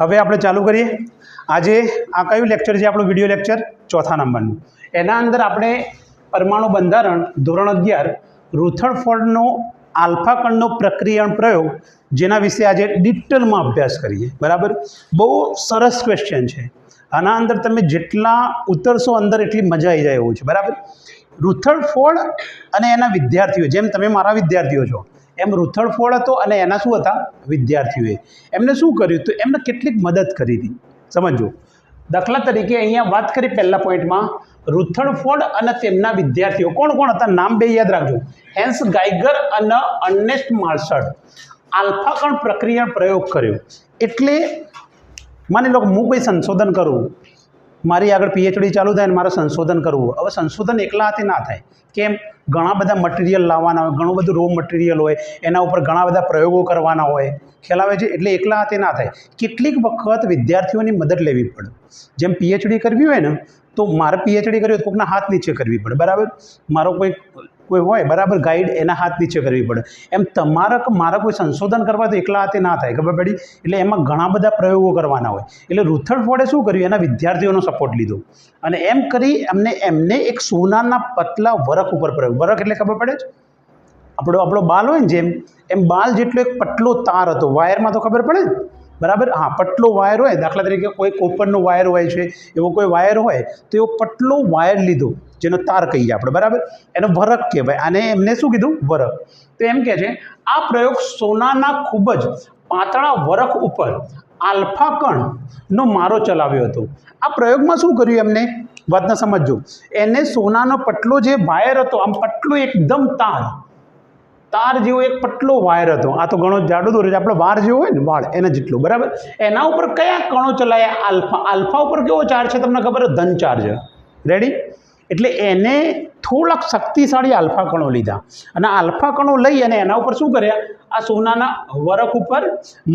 હવે આપણે ચાલુ કરીએ. આજે આ કયું લેક્ચર છે? આપણું વીડિયો લેક્ચર ચોથા નંબરનું. એના અંદર આપણે પરમાણુ બંધારણ ધોરણ અગિયાર રુથરફોર્ડનો આલ્ફા કણનો પ્રક્રિયણ પ્રયોગ જેના વિશે આજે ડિટેલમાં અભ્યાસ કરીએ. બરાબર? બહુ સરસ ક્વેશ્ચન છે. આના અંદર તમે જેટલા ઉતરશો અંદર એટલી મજા આવી જાય એવું છે. બરાબર? રુથરફોર્ડ અને એના વિદ્યાર્થીઓ, જેમ તમે મારા વિદ્યાર્થીઓ છો એમ રૂથળફોળ હતો અને એના શું હતા? વિદ્યાર્થીઓએ. એમને શું કર્યું? તો એમને કેટલીક મદદ કરી હતી સમજો. દાખલા તરીકે અહીંયા વાત કરી પહેલા પોઈન્ટમાં. રુથરફોર્ડ અને તેમના વિદ્યાર્થીઓ. કોણ કોણ હતા? નામ બે યાદ રાખજો. હેન્સ ગાઈગર અને અર્નેસ્ટ માર્શલ. આલ્ફાકણ પ્રક્રિયા પ્રયોગ કર્યો. એટલે માની લો હું કોઈ સંશોધન કરું. મારી આગળ પીએચડી ચાલુ થાય અને મારે સંશોધન કરવું હવે સંશોધન એકલા હાથે ના થાય. કેમ? ઘણા બધા મટીરિયલ લાવવાના હોય, ઘણું બધું રો મટીરિયલ હોય, એના ઉપર ઘણા બધા પ્રયોગો કરવાના હોય. ખ્યાલ આવે છે? એટલે એકલા હાથે ના થાય. કેટલીક વખત વિદ્યાર્થીઓની મદદ લેવી પડે. જેમ પીએચડી કરવી હોય ને, તો મારે પીએચડી કરવી હોય તો કોઈકના હાથ નીચે કરવી પડે. બરાબર? મારો કોઈ કોઈ હોય, બરાબર ગાઈડ એના હાથ નીચે કરવી પડે. એમ તમારા મારે કોઈ સંશોધન કરવા તો એકલા હાથે ના થાય, ખબર પડી? એટલે એમાં ઘણા બધા પ્રયોગો કરવાના હોય. એટલે રુથરફોર્ડે શું કર્યું? એના વિદ્યાર્થીઓનો સપોર્ટ લીધો. અને એમ કરી એમને એમને એક સોનાના પતલા વરખ ઉપર પ્રયોગ. વરખ એટલે ખબર પડે છે આપણો આપણો બાલ હોય ને જેમ, એમ બાલ જેટલો એક પટલો તાર હતો. વાયરમાં તો ખબર પડે ને? બરાબર? હા, પટલો વાયર હોય, દાખલા તરીકે કોઈ કોપરનો વાયર હોય છે, એવો કોઈ વાયર હોય, તો એવો પટલો વાયર લીધો, જેનો તાર કહીએ આપણે, બરાબર? એનો વરખ કહેવાય. અને એમને શું કીધું? વરખ. તો એમ કહે છે, આ પ્રયોગ સોનાના ખૂબ જ પાતળા વરખ ઉપર આલ્ફા કણનો મારો ચલાવ્યો હતો. આ પ્રયોગમાં શું કર્યું એમને? વાતને સમજજો. એને સોનાનો પટલો જે વાયર હતો, આમ પટલો એકદમ તાર તાર જેવો એક પટલો વાયર હતો. આ તો ઘણો જાડો દોરે આપણે વાર જેવો હોય ને વાળ, એના જેટલો. બરાબર? એના ઉપર કયા કણો ચલાયા? આલ્ફા. આલ્ફા ઉપર કેવો ચાર્જ છે તમને ખબર ધન ચાર્જ રેડી એટલે એને થોડાક શક્તિશાળી આલ્ફા કણો લીધા. અને આલ્ફા કણો લઈ અને એના ઉપર શું કર્યા? આ સોનાના વરખ ઉપર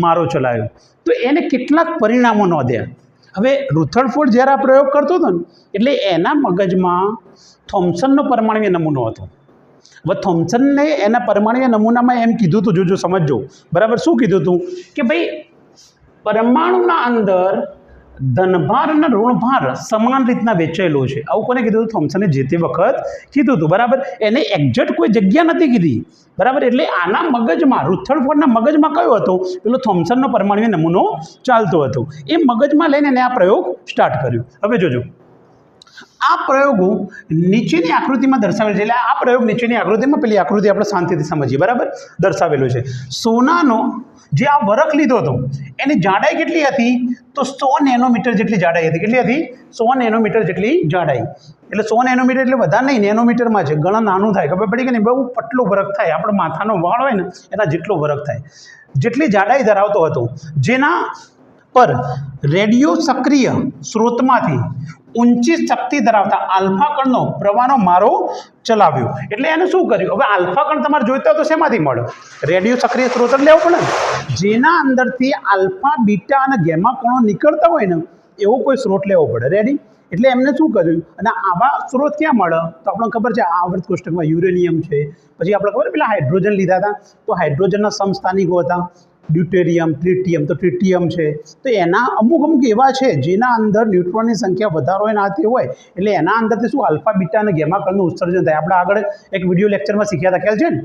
મારો ચલાવ્યો તો એને કેટલાક પરિણામો નોંધ્યા. હવે રુથરફોર્ડ જ્યારે આ પ્રયોગ કરતો હતો ને, એટલે એના મગજમાં થોમ્સનનો પરમાણ્વીય નમૂનો હતો. થોમ્સનને એના પરમાણ્વીય નમૂનામાં એમ કીધું હતું જોજો સમજજો. બરાબર? શું કીધું હતું કે ભાઈ, પરમાણુના અંદર ધનભાર અને ઋણભાર સમાન રીતના વેચાયેલો છે. આવું કોને કીધું હતું થોમ્સને જે તે વખત કીધું હતું બરાબર? એને એક્ઝેક્ટ કોઈ જગ્યા નથી કીધી. બરાબર? એટલે આના મગજમાં રુથરફોર્ડના મગજમાં કયો હતો? પેલો થોમ્સનનો પરમાણ્વીય નમૂનો ચાલતો હતો. એ મગજમાં લઈને એને આ પ્રયોગ સ્ટાર્ટ કર્યો. હવે જોજો. આ પ્રયોગો નીચેની આકૃતિમાં દર્શાવેલ છે એટલે આ પ્રયોગ નીચેની આકૃતિમાં પેલી આકૃતિ આપણે શાંતિથી સમજીએ, બરાબર? દર્શાવેલું છે. સોનાનો જે આ વરખ લીધો હતો, એની જાડાઈ કેટલી હતી? તો સો નેનોમીટર જેટલી જાડાઈ હતી. કેટલી હતી? સો નેનોમીટર જેટલી જાડાઈ. એટલે સો નેનોમીટર એટલે વધારે નહીં, નેનોમીટરમાં છે ઘણા નાનું થાય. ખબર પડી કે નહીં? બહુ પટલો વરખ થાય. આપણો માથાનો વાળ હોય ને, એના જેટલો વરખ થાય. જેટલી જાડાઈ ધરાવતો હતો. જેના પર રેડિયો સક્રિય સ્ત્રોતમાંથી ઊંચી શક્તિ ધરાવતા આલ્ફા કણનો પ્રવાહનો મારો ચલાવ્યો. એટલે એને શું કર્યું? હવે આલ્ફા કણ તમારે જોઈતા તો શેમાંથી મળે? રેડિયો સક્રિય સ્ત્રોત લેવો પડે જેના અંદરથી આલ્ફા, બીટા અને ગેમા કણો નીકળતા હોય ને, એવો કોઈ સ્ત્રોત લેવો પડે. રેડી એટલે એમને શું કર્યું? અને આવા સ્ત્રોત ક્યાં મળે? તો આપણને ખબર છે, આ આવૃત કોષ્ટકમાં યુરેનિયમ છે. પછી આપણે ખબર પેલા હાઇડ્રોજન લીધા હતા. તો હાઇડ્રોજનના સમસ્થાનિકો હતા. ડ્યુટેરિયમ ટ્રિટિયમ તો ટ્રિટિયમ છે. તો એના અમુક અમુક એવા છે જેના અંદર ન્યુટ્રોનની સંખ્યા વધારો હોય નાતી હોય. એટલે એના અંદરથી શું આલ્ફા, બીટા અને ગેમા કણનું ઉત્સર્જન થાય. આપણે આગળ એક વીડિયો લેક્ચરમાં શીખ્યા હતા, ખ્યાલ છે ને?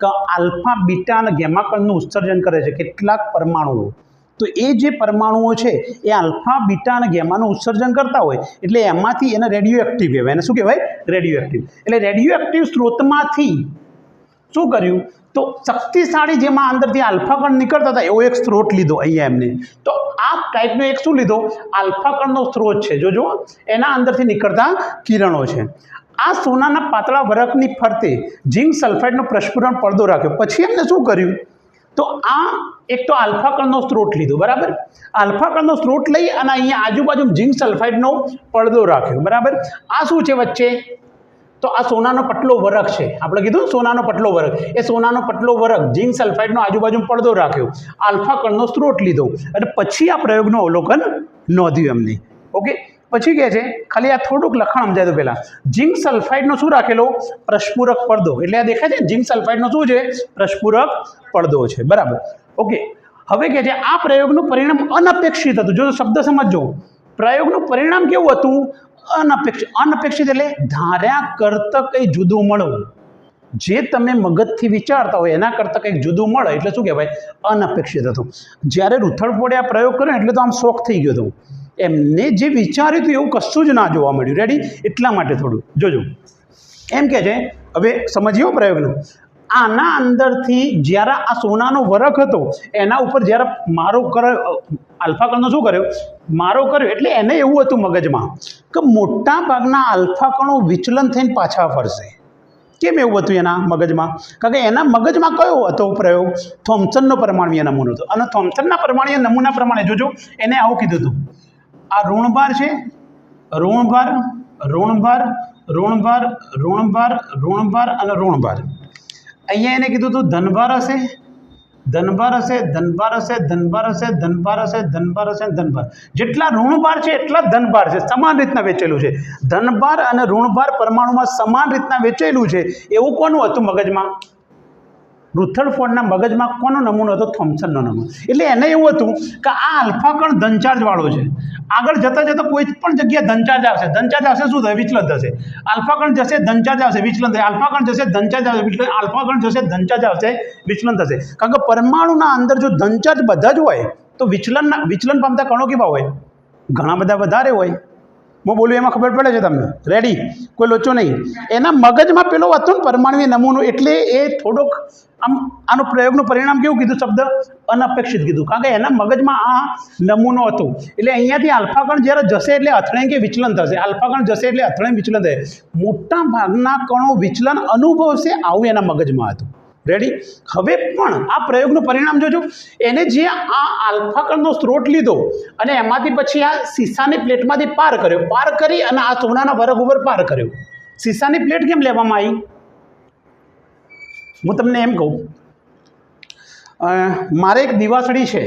કે આલ્ફા, બીટા અને ગેમા ઉત્સર્જન કરે છે કેટલાક પરમાણુઓ. તો એ જે પરમાણુઓ છે એ આલ્ફા, બીટા અને ગેમાનું ઉત્સર્જન કરતા હોય. એટલે એમાંથી એને રેડિયો એક્ટિવ કહેવાય. એને શું કહેવાય? રેડિયો એક્ટિવ એટલે રેડિયો એક્ટિવ સ્ત્રોતમાંથી શું કર્યું? તો શક્તિશાળી જેમાં અંદરથી આલ્ફા કણ નીકળતા હતા, એવો એક સ્ત્રોત લીધો અહીંયા એમને. તો આ ટાઈપનો એક શું લીધો? આલ્ફા સ્ત્રોત છે. જોજો, એના અંદરથી નીકળતા કિરણો છે. આ સોનાના પાતળા વરખની ફરતે ઝીંક સલ્ફાઇડનો પ્રસ્ફુરણ પડદો રાખ્યો. પછી એમને શું કર્યું? તો આ એક તો આલ્ફા કણનો સ્ત્રોત લીધો, બરાબર? આલ્ફા કણનો સ્ત્રોત લઈ અને અહીંયા આજુબાજુ ઝીંક સલ્ફાઇડનો પડદો રાખ્યો, બરાબર? આ શું છે વચ્ચે? તો આ સોનાનો પટલો વરખ છે. આપણે કીધું સોનાનો પટલો વરખ. એ સોનાનો પટલો વરખ ઝિંક સલ્ફાઇડનો આજુબાજુ પડદો રાખ્યો. આલ્ફા કણનો સ્ત્રોત લીધો. અને પછી આ પ્રયોગનું અવલોકન નોંધ્યું એમને. ઓકે? પછી કહે છે, ખાલી આ થોડુંક લખાણ સમજાય તો પહેલાં. જીંક સલ્ફાઇડનો શું રાખેલો? પ્રસ્ફુરક પડદો. એટલે આ દેખાય છે જીંક સલ્ફાઇડનો શું છે? પ્રસ્ફુરક પડદો છે. બરાબર. ઓકે? હવે કે છે, આ પ્રયોગનું પરિણામ અનપેક્ષિત હતું. જો શબ્દ સમજો પ્રયોગનું પરિણામ કેવું હતું? અનપેક્ષિત અનપેક્ષિત એટલે ધાર્યા કરતાં કંઈ જુદું મળવું. જે તમે મગજથી વિચારતા હોય એના કરતાં કંઈક જુદું મળે એટલે શું કહેવાય? અનપેક્ષિત હતું. જ્યારે રૂથડફોડે આ પ્રયોગ કર્યો એટલે તો આમ શોખ થઈ ગયો હતો. એમને જે વિચાર્યું હતું એવું કશું જ ના જોવા મળ્યું. રેડી એટલા માટે થોડું. જોજો. એમ કે છે, હવે સમજીયો પ્રયોગનો. આના અંદરથી જ્યારે આ સોનાનો વરખ હતો, એના ઉપર જ્યારે મારો કર્યો આલ્ફા કણનો શું કર્યો? મારો કર્યો એટલે એને એવું હતું મગજમાં કે મોટા ભાગના આલ્ફા કણો વિચલન થઈને પાછા ફરશે. કેમ એવું હતું એના મગજમાં? કારણ કે એના મગજમાં કયો હતો પ્રયોગ? થોમ્સનનો પરમાણુય નમૂનો હતો. અને થોમ્સનના પરમાણુય નમૂના પ્રમાણે જોજો, એને આવું કીધું હતું. આ ઋણભાર છે? ઋણભાર ઋણભાર ઋણભાર ઋણભાર ઋણભાર અને ઋણભાર. અહીંયા એને કીધું હતું ધનભાર હશે ધનભાર હશે ધનભાર હશે, ધનભાર. જેટલા ઋણભાર છે એટલા ધનભાર છે, સમાન રીતના વેચેલું છે. ધનભાર અને ઋણભાર પરમાણુમાં સમાન રીતના વેચેલું છે, એવું કોનું હતું મગજમાં? રુથરફોર્ડના મગજમાં કોનો નમૂનો હતો? થોમ્સનનો નમૂનો. એટલે એને એવું હતું કે આ આલ્ફા કણ ધનચાર્જવાળો છે. આગળ જતાં જતાં કોઈ પણ જગ્યાએ ધનચાર્જ આવશે. ધનચાર્જ આવશે શું થાય વિચલન થશે. આલ્ફા કણ જશે, ધનચાર્જ આવશે, વિચલન થશે. આલ્ફા કણ જશે, ધનચાર્જ આવશે, વિચલન આલ્ફા કણ જશે, ધનચાર્જ આવશે, વિચલન થશે. કારણ કે પરમાણુના અંદર જો ધનચાર્જ બધા જ હોય, તો વિચલનના વિચલન પામતા કણો કેવા હોય? ઘણા બધા વધારે હોય. હું બોલું એમાં ખબર પડે છે તમને? રેડી કોઈ લોચો નહીં. એના મગજમાં પેલો હતો ને પરમાણવી નમૂનો, એટલે એ થોડોક આમ, આનો પ્રયોગનું પરિણામ કેવું કીધું શબ્દ? અનપેક્ષિત કીધું. કારણ કે એના મગજમાં આ નમૂનો હતો. એટલે અહીંયાથી આલ્ફાકણ જ્યારે જશે એટલે અથડાઈ કે વિચલન થશે? આલ્ફાકણ જશે એટલે અથડાઈ, વિચલન થશે. મોટા ભાગના કણો વિચલન અનુભવશે, આવું એના મગજમાં હતું. રેડી હવે પણ આ પ્રયોગનું પરિણામ જોજો. એને જે આ આલ્ફા કણનો સ્ત્રોત લીધો અને એમાંથી પછી આ સીસાની પ્લેટમાંથી પાર કર્યો. પાર કરી અને આ સોનાના વર્ગ ઉપર પાર કર્યો. સીસાની પ્લેટ કેમ લેવામાં આવી? હું તમને એમ કહું મારે એક દિવાસળી છે.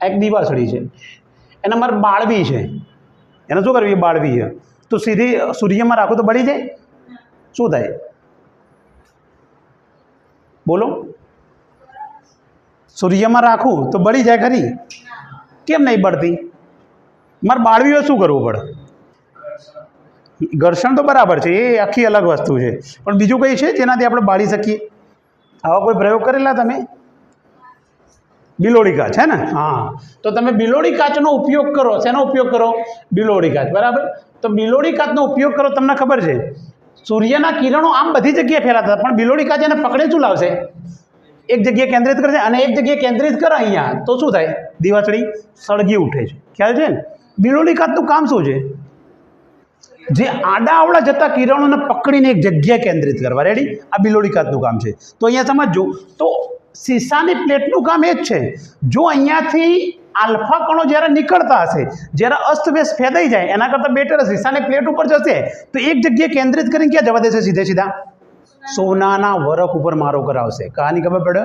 એક દિવાસળી છે. એના મારે બાળવી છે. એને શું કરવી બાળવી છે. તો સીધી સૂર્યમાં રાખો તો બળી જાય? શું થાય? બોલો. સૂર્યમાં રાખું તો બળી જાય ખરી? કેમ નહીં બળતી? મારે બાળવીઓ શું કરવું પડે? ઘર્ષણ તો બરાબર છે, એ આખી અલગ વસ્તુ છે. પણ બીજું કંઈ છે જેનાથી આપણે બાળી શકીએ? આવા કોઈ પ્રયોગ કરેલા તમે? બિલોડી કાચ, હે ને? હા. તો તમે બિલોડી કાચનો ઉપયોગ કરો. શેનો ઉપયોગ કરો? બિલોડી કાચ, બરાબર? તો બિલોડી કાચનો ઉપયોગ કરો, તમને ખબર છે? સૂર્યના કિરણો આમ બધી જગ્યાએ ફેલાતા હતા. પણ બિલોડી કાચે એને પકડે શું લાવશે? એક જગ્યાએ કેન્દ્રિત કરશે અને એક જગ્યાએ કેન્દ્રિત કરે અહીંયા. તો શું થાય? દિવાસળી સળગી ઉઠે છે. ખ્યાલ છે ને? બિલોડી કાચનું કામ શું છે? જે આડા આવડા જતા કિરણોને પકડીને એક જગ્યાએ કેન્દ્રિત કરવા. રેડી આ બિલોડી કાચનું કામ છે. તો અહીંયા સમજો તો સીસાની પ્લેટનું કામ એ જ છે. જો અહીંયાથી આલ્ફા કણો જ્યારે નીકળતા હશે, જ્યારે અસ્તવ્યસ્ત ફેદાઈ જાય, એના કરતાં બેટર હશે. સીસાની પ્લેટ ઉપર જશે, તો એક જગ્યાએ કેન્દ્રિત કરીને ક્યાં જવા દેશે? સીધે સીધા. સોનાના વરખ ઉપર મારો કરાવશે. કહાની ખબર પડે?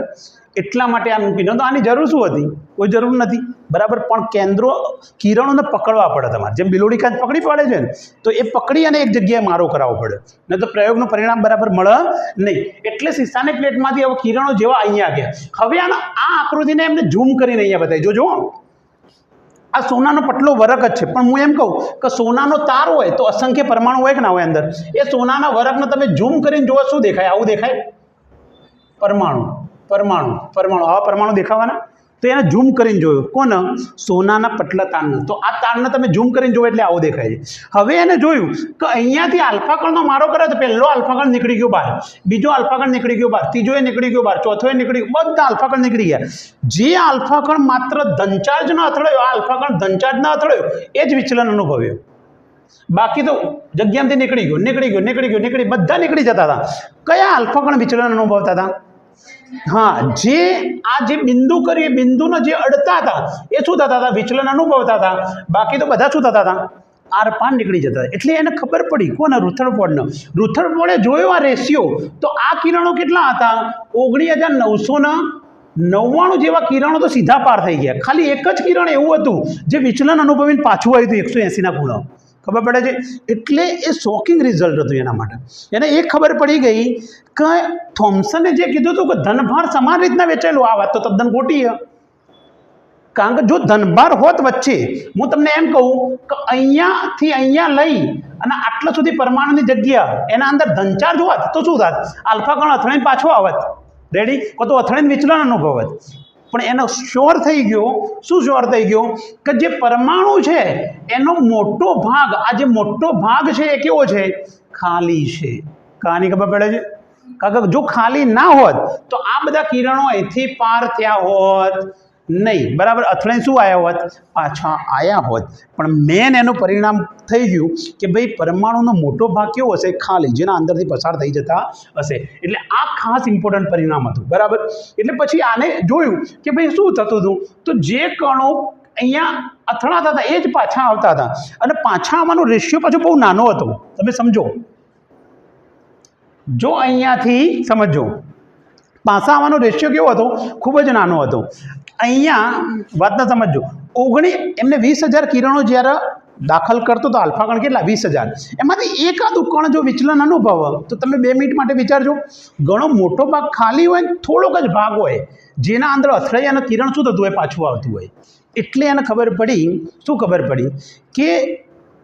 એટલા માટે આ મૂકી તો આની જરૂર શું હતી? કોઈ જરૂર નથી. બરાબર? પણ કેન્દ્રો, કિરણોને પકડવા પડે તમારે. જેમ બિલોડી કાચ પકડી પડે છે ને, તો એ પકડી અને એક જગ્યાએ મારો કરાવવો પડે. નહીં તો પ્રયોગનું પરિણામ બરાબર મળે નહીં. એટલે શીશાની પ્લેટમાંથી હવે કિરણો જેવા અહીંયા ગયા. હવે આના, આ આકૃતિને એમને ઝૂમ કરીને અહીંયા બતાવી. જોજો. આ સોનાનો પટલો વરખ જ છે. પણ હું એમ કહું કે સોનાનો તાર હોય તો અસંખ્ય પરમાણુ હોય કે ના હોય અંદર? એ સોનાના વરખને તમે ઝૂમ કરીને જોવા શું દેખાય? આવું દેખાય? પરમાણુ પરમાણુ પરમાણુ. આવા પરમાણુ દેખાવાના? તો એને ઝૂમ કરીને જોયું. કોને સોનાના પટલા તારને તો આ તારને તમે ઝૂમ કરીને જોવો એટલે આવું દેખાય છે. હવે એને જોયું કે અહીંયાથી આલ્ફાકણનો મારો કરે તો પહેલો આલ્ફાકણ નીકળી ગયો બહાર. બીજો આલ્ફાકણ નીકળી ગયો બહાર. ત્રીજો એ નીકળી ગયો બહાર. ચોથો એ નીકળી ગયો. બધા આલ્ફાકણ નીકળી ગયા. જે આલ્ફાકણ માત્ર ધનચાર્જ ન અથડાયો, આ આલ્ફાકણ ધનચાર્જનો અથડાયો, એ જ વિચલન અનુભવ્યો. બાકી તો જગ્યામાંથી નીકળી ગયો નીકળી ગયો નીકળી ગયો, નીકળી બધા નીકળી જતા હતા. કયા આલ્ફાકણ વિચલન અનુભવતા હતા? હા, જે આ જે બિંદુ કરી એ બિંદુને જે અડતા હતા, એ શું થતા હતા? વિચલન અનુભવતા હતા. બાકી તો બધા શું થતા હતા? આર પાન નીકળી જતા એટલે એને ખબર પડી, કોને? રુથરફોર્ડને રુથરફોર્ડે જોયો આ રેશિયો. તો આ કિરણો કેટલા હતા? ઓગણીસ હજાર નવસોના નવ્વાણું જેવા કિરણો તો સીધા પાર થઈ ગયા. ખાલી એક જ કિરણ એવું હતું, જે વિચલન અનુભવીને પાછું આવ્યું હતું એકસો એંસીના ખૂણો. ખબર પડે છે? એટલે એ શોકિંગ રિઝલ્ટ હતું એના માટે. એને એ ખબર પડી ગઈ કે થોમ્સને જે કીધું હતું કે ધનભાર સમાન રીતના વેચાયેલું આ વાત તો તદ્દન ખોટી કારણ કે જો ધનભાર હોત વચ્ચે, હું તમને એમ કહું કે અહીંયાથી અહીંયા લઈ અને આટલા સુધી પરમાણુની જગ્યા, એના અંદર ધનચાર્જ હોત તો શું થાત? આલ્ફા કણ અથડાઈને પાછો આવત. રેડી કો તો અથડાઈને વિચલન અનુભવત. પણ એનો શ્યોર થઈ ગયો. શું શ્યોર થઈ ગયો? કે જે પરમાણુ છે, એનો મોટો ભાગ, આ જે મોટો ભાગ છે એ કેવો છે? ખાલી છે. કહાની ખબર પડે છે? કારણ કે જો ખાલી ના હોત, તો આ બધા કિરણો અહીંથી પાર થયા હોત. નહીં. બરાબર? અથડાઈ શું આવ્યા હોત? પાછા આવ્યા હોત. પણ મેન એનું પરિણામ થઈ ગયું કે ભાઈ પરમાણુનો મોટો ભાગ કેવો હશે? ખાલી, જેના અંદરથી પસાર થઈ જતા હશે. એટલે આ ખાસ ઇમ્પોર્ટન્ટ પરિણામ હતું. બરાબર? એટલે પછી આને જોયું કે ભાઈ શું થતું હતું? તો જે કણો અહીંયા અથડાતા હતા, એ જ પાછા આવતા હતા. અને પાછા આવવાનો રેશિયો પાછો બહુ નાનો હતો. તમે સમજો. જો અહીંયાથી, સમજો. પાછા આવવાનો રેશિયો કેવો હતો? ખૂબ જ નાનો હતો. અહીંયા વાતને સમજો ઓગણી, એમને વીસ હજાર કિરણો જ્યારે દાખલ કરતો તો આલ્ફા કેટલા? વીસ હજાર. એમાંથી એકાદું કણ જો વિચલન અનુભવ, તો તમે બે મિનિટ માટે વિચારજો. ઘણો મોટો ભાગ ખાલી હોય ને થોડોક જ ભાગ હોય, જેના અંદર અથડાઈ અને કિરણ શું થતું હોય? પાછું આવતું હોય. એટલે એને ખબર પડી, શું ખબર પડી? કે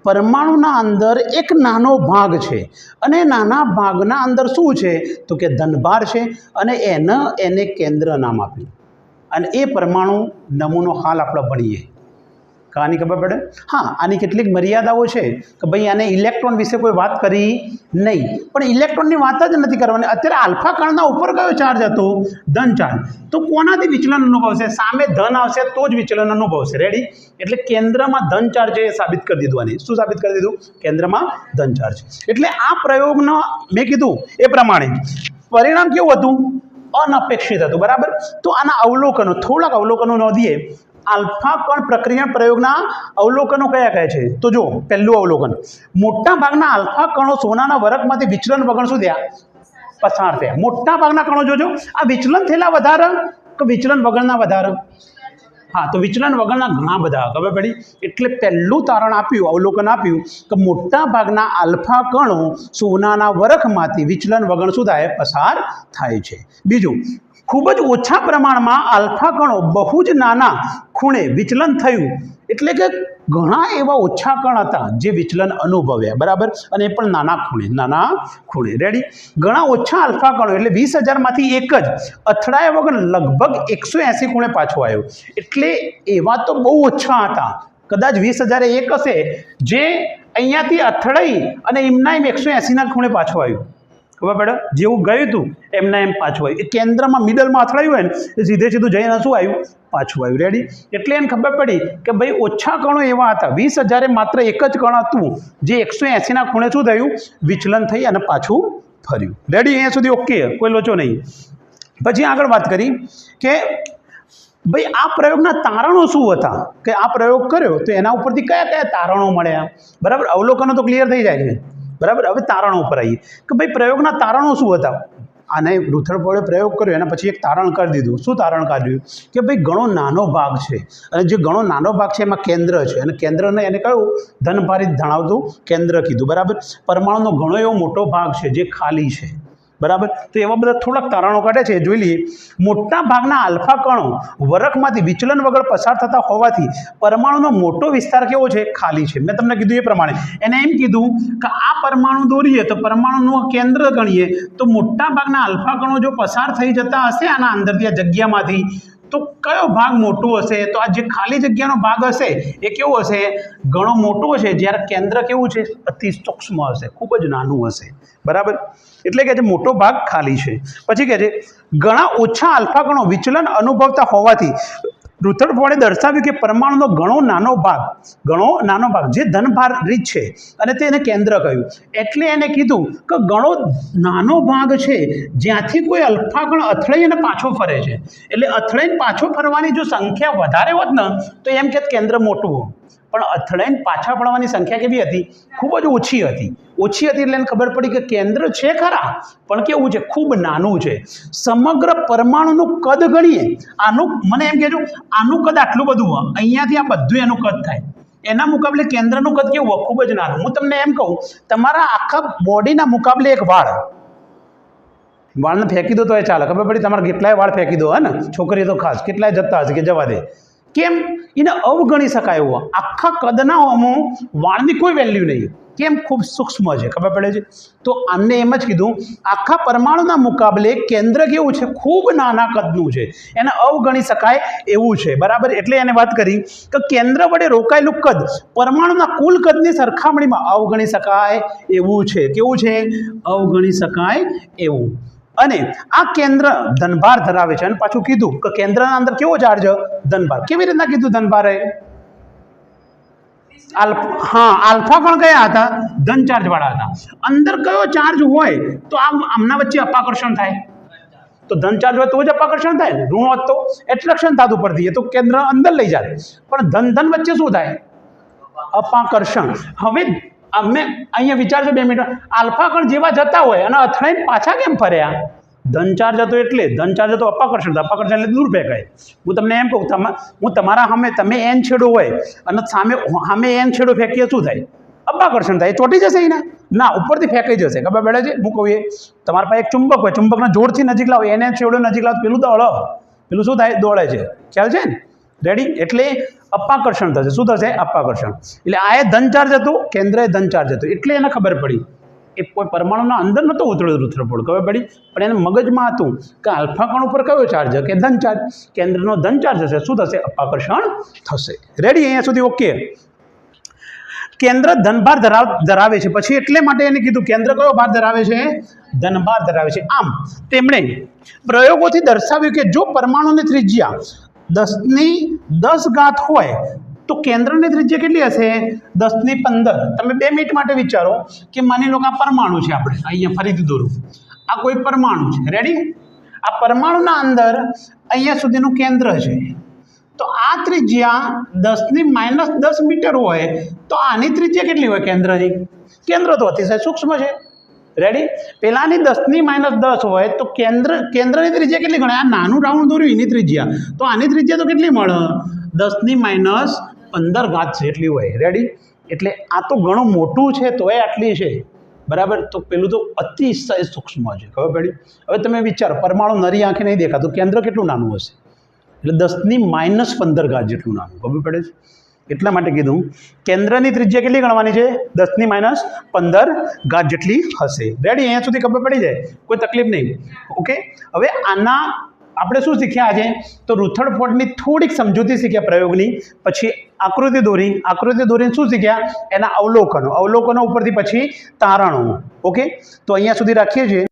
પરમાણુના અંદર એક નાનો ભાગ છે. અને નાના ભાગના અંદર શું છે? તો કે ધનભાર છે. અને એને એને કેન્દ્ર નામ આપ્યું. અને એ પરમાણુ નમૂનો હાલ આપણે ભણીએ કહાની ખબર પડે? હા, આની કેટલીક મર્યાદાઓ છે કે ભાઈ આને ઇલેક્ટ્રોન વિશે કોઈ વાત કરી નહીં. પણ ઇલેક્ટ્રોનની વાત જ નથી કરવાની. અત્યારે આલ્ફા કણના ઉપર કયો ચાર્જ હતો? ધન ચાર્જ તો કોનાથી વિચલન અનુભવશે? સામે ધન આવશે તો જ વિચલન અનુભવશે. રેડી એટલે કેન્દ્રમાં ધન ચાર્જ એ સાબિત કરી દીધું આને. શું સાબિત કરી દીધું? કેન્દ્રમાં ધન ચાર્જ એટલે આ પ્રયોગનો મેં કીધું એ પ્રમાણે. પરિણામ કેવું હતું? અનપેક્ષિત હતું, બરાબર? તો આના અવલોકનો, થોડાક અવલોકનો નોંધીએ. આલ્ફા કણ પ્રક્રિયા પ્રયોગના અવલોકનો કયા કયા છે? તો જો પહેલું અવલોકન. મોટા ભાગના આલ્ફા કણો સોનાના વરખમાંથી વિચલન વગર શું થયા? પસાર થયા. મોટા ભાગના કણો જોજો. આ વિચલન થયેલા વધારે કે વિચલન વગરના વધારે હા, તો વિચલન વગરના ઘણા બધા. ખબર પડી? એટલે પહેલું તારણ આપ્યું, અવલોકન આપ્યું કે મોટા ભાગના આલ્ફા કણો સોનાના વરખમાંથી વિચલન વગર શું થાય? પસાર થાય છે. બીજું, ખૂબ જ ઓછા પ્રમાણમાં આલ્ફા કણો બહુ જ નાના ખૂણે વિચલન થયું. એટલે કે ઘણા એવા ઓછા કણ હતા જે વિચલન અનુભવ્યા. બરાબર? અને એ પણ નાના ખૂણે નાના ખૂણે. રેડી ઘણા ઓછા અલ્ફા કણો, એટલે વીસ હજારમાંથી એક જ અથડાયા વગર લગભગ એકસો એંસી ખૂણે પાછો આવ્યો. એટલે એવા તો બહુ ઓછા હતા. કદાચ વીસ હજાર એક હશે, જે અહીંયાથી અથડાઈ અને એમના એમ એકસો એંસીના ખૂણે પાછો આવ્યું. ખબર પડે? જેવું ગયું હતું એમના એમ પાછું આવ્યું. એ કેન્દ્રમાં મિડલમાં અથડાયું હોય ને, એ સીધે સીધું જઈને શું આવ્યું? પાછું આવ્યું. રેડી એટલે એને ખબર પડી કે ભાઈ, ઓછા કણો એવા હતા. વીસ હજારે માત્ર એક જ કણ હતું. જે એકસો એંસીના ખૂણે શું થયું? વિચલન થઈ અને પાછું ફર્યું. રેડી અહીંયા સુધી ઓકે કોઈ લોચો નહીં. પછી આગળ વાત કરી કે ભાઈ, આ પ્રયોગના તારણો શું હતા? કે આ પ્રયોગ કર્યો તો એના ઉપરથી કયા કયા તારણો મળ્યા? બરાબર? અવલોકનો તો ક્લિયર થઈ જાય છે. બરાબર? હવે તારણો ઉપર આવીએ. કે ભાઈ પ્રયોગના તારણો શું હતા? આને રૂથડફોડે પ્રયોગ કર્યો, એના પછી એક તારણ કરી દીધું. શું તારણ કાઢ્યું? કે ભાઈ ઘણો નાનો ભાગ છે. અને જે ઘણો નાનો ભાગ છે, એમાં કેન્દ્ર છે. અને કેન્દ્રને એને કયું? ધનભારિત ધણાવતું કેન્દ્ર કીધું. બરાબર? પરમાણુનો ઘણો એવો મોટો ભાગ છે, જે ખાલી છે. બરાબર? તો એવા બધા થોડાક તારણો કાઢે છે. જોઈ લઈએ. મોટા ભાગના આલ્ફા કણો વરખમાંથી વિચલન વગર પસાર થતા હોવાથી પરમાણુનો મોટો વિસ્તાર કેવો છે? ખાલી છે. મેં તમને કીધું એ પ્રમાણે. એને એમ કીધું કે આ પરમાણુ દોરીએ તો પરમાણુનું કેન્દ્ર ગણીએ તો મોટા ભાગના આલ્ફા કણો જો પસાર થઈ જતા હશે આના અંદરથી આ જગ્યામાંથી તો કયો ભાગ મોટો હશે? તો આ જે ખાલી જગ્યાનો ભાગ હશે, એ કેવો હશે? ઘણો મોટો હશે, જ્યારે કેન્દ્ર કેવું છે? અતિ સૂક્ષ્મ હશે, ખૂબ જ નાનું હશે. બરાબર? એટલે કે જે મોટો ભાગ ખાલી છે. પછી કહે છે, ઘણા ઓછા આલ્ફા ગણો વિચલન અનુભવતા હોવાથી રુથરફોર્ડે દર્શાવ્યું કે પરમાણુનો ઘણો નાનો ભાગ, ઘણો નાનો ભાગ, જે ધનભાર રીત છે, અને તેને કેન્દ્ર કહ્યું. એટલે એને કીધું કે ઘણો નાનો ભાગ છે, જ્યાંથી કોઈ અલ્ફાગણ અથડાઈ અને પાછો ફરે છે. એટલે અથડાઈને પાછો ફરવાની જો સંખ્યા વધારે હોત ને, તો એમ કે કેન્દ્ર મોટું હોય પણ અથડાઈને પાછા પડવાની સંખ્યા કેવી હતી? ખૂબ જ ઓછી હતી. ઓછી હતી એટલે એને ખબર પડી કે કેન્દ્ર છે ખરા, પણ કેવું છે? ખૂબ નાનું છે. સમગ્ર પરમાણુનું કદ ગણીએ, આનું મને એમ કહેજો, આનું કદ આટલું બધું હોય, અહીંયાથી આ બધું એનું કદ થાય. એના મુકાબલે કેન્દ્રનું કદ કેવું હોય? ખૂબ જ નાનું. હું તમને એમ કહું, તમારા આખા બોડીના મુકાબલે એક વાળ. વાળને ફેંકી દો તો એ ચાલે. ખબર પડી? તમારે કેટલાય વાળ ફેંકી દો, હે ને? છોકરીઓ તો ખાસ, કેટલાય જતા હશે કે જવા દે. કેમ? એને અવગણી શકાય એવું આખા કદના હોમો વાળની કોઈ વેલ્યુ નહીં. કેમ? ખૂબ સૂક્ષ્મ છે. ખબર પડે છે? તો આમને એમ જ કીધું, આખા પરમાણુના મુકાબલે કેન્દ્ર કેવું છે? ખૂબ નાના કદનું છે. એને અવગણી શકાય એવું છે. બરાબર? એટલે એને વાત કરી કે કેન્દ્ર વડે રોકાયેલું કદ પરમાણુના કુલ કદની સરખામણીમાં અવગણી શકાય એવું છે. કેવું છે? અવગણી શકાય એવું. અને આ કેન્દ્ર ધનભાર ધરાવે છે. અને પાછું કીધું કે કેન્દ્રના અંદર કેવો ચાર્જ ધનભાર. કેવી રીતના કીધું ધનભારે? હા, આલ્ફા પણ કયા હતા? ધન ચાર્જ વાળા હતા. અંદર કયો ચાર્જ હોય તો આમ, આમના વચ્ચે અપાકર્ષણ થાય. તો ધન ચાર્જ હોય તો જ અપાકર્ષણ થાય. ને ઋણ હોત તો એટ્રેક્શન થતું પડતી એ તો કેન્દ્ર અંદર લઈ જાય. પણ ધન ધન વચ્ચે શું થાય? અપાકર્ષણ. હવે અમે અહીંયા વિચારજો બે મિનિટ. આલ્ફાકણ જેવા જતા હોય અને અથડાઈને પાછા કેમ ફર્યા? ધન ચાર્જ હતો એટલે, ધન ચાર્જ હતો અપાકર્ષણ અપાકર્ષણ એટલે દૂર ફેંકાય હું તમને એમ કહું, તમા હું તમારા સામે, તમે એન છેડો હોય અને સામે સામે એન છેડો ફેંકીએ શું થાય? અપાકર્ષણ થાય. ચોંટી જશે એના? ના, ઉપરથી ફેંકાઈ જશે. ખબર પડે છે? હું કહું એ. તમારા પાસે એક ચુંબક હોય. ચુંબકના જોરથી નજીક લાવો. એને છેડો નજીક લાવો. પેલું દોડો પેલું શું થાય? દોડે છે. ખ્યાલ છે ને? રેડી એટલે અપાકર્ષણ થશે. શું થશે? અપાકર્ષણ એટલે આ એ ધન ચાર્જ હતું કેન્દ્ર એ ધન ચાર્જ હતું. એટલે એને ખબર પડી. એ કોઈ પરમાણુના અંદર નહોતો ઉતરેલો રુદ્રપોળ ખબર પડી? પણ એને મગજમાં હતું કે આલ્ફા કણ ઉપર કયો ચાર્જ કે ધન ચાર્જ કેન્દ્રનો ધન ચાર્જ હશે. શું થશે? અપાકર્ષણ થશે. રેડી અહીંયા સુધી ઓકે કેન્દ્ર ધનભાર ધરાવ ધરાવે છે. પછી એટલે માટે એને કીધું, કેન્દ્ર કયો ભાર ધરાવે છે? ધનભાર ધરાવે છે. આમ, તેમણે પ્રયોગોથી દર્શાવ્યું કે જો પરમાણુની ત્રિજ્યા દસની દસ ઘાત હોય તો કેન્દ્રની ત્રિજ્યા કેટલી હશે? દસની પંદર. તમે બે મિનિટ માટે વિચારો કે માની લો કે આ પરમાણુ છે આપણે. અહીંયા ફરીથી દોરું. આ કોઈ પરમાણુ છે. રેડી આ પરમાણુના અંદર અહીંયા સુધીનું કેન્દ્ર છે. તો આ ત્રિજ્યા દસની માઇનસ દસ મીટર હોય તો આની ત્રિજ્યા કેટલી હોય? કેન્દ્રની. કેન્દ્ર તો અતિશય સૂક્ષ્મ છે. રેડી પહેલાંની દસની માઇનસ દસ હોય તો કેન્દ્ર, કેન્દ્રની ત્રિજ્યા કેટલી ગણાય? આ નાનું રાઉન્ડ દોર્યું, એની ત્રિજ્યા. તો આની ત્રિજ્યા તો કેટલી મળે? દસની માઇનસ પંદર ઘાત છે એટલી હોય. રેડી એટલે આ તો ઘણું મોટું છે, તોય આટલી છે. બરાબર? તો પેલું તો અતિશય સૂક્ષ્મ છે. ખબર પડી? હવે તમે વિચારો, પરમાણુ નરી આંખે નહીં દેખાતું. કેન્દ્ર કેટલું નાનું હશે? એટલે દસની માઇનસ પંદર ઘાત જેટલું નાનું. ખબર પડે? છે એટલા માટે કીધું, કેન્દ્રની ત્રિજ્યા કેટલી ગણવાની છે? દસની માઇનસ પંદર ઘાત જેટલી હશે. રેડી અહીંયા સુધી ખબર પડી જાય? કોઈ તકલીફ નહીં. ઓકે હવે આના, આપણે શું શીખ્યા આજે? તો રૂથડફોર્ડની થોડીક સમજૂતી શીખ્યા પ્રયોગની, પછી આકૃતિ દોરી. આકૃતિ દોરીને શું શીખ્યા? એના અવલોકનો. અવલોકનો ઉપરથી પછી તારણો. ઓકે તો અહીંયા સુધી રાખીએ છીએ.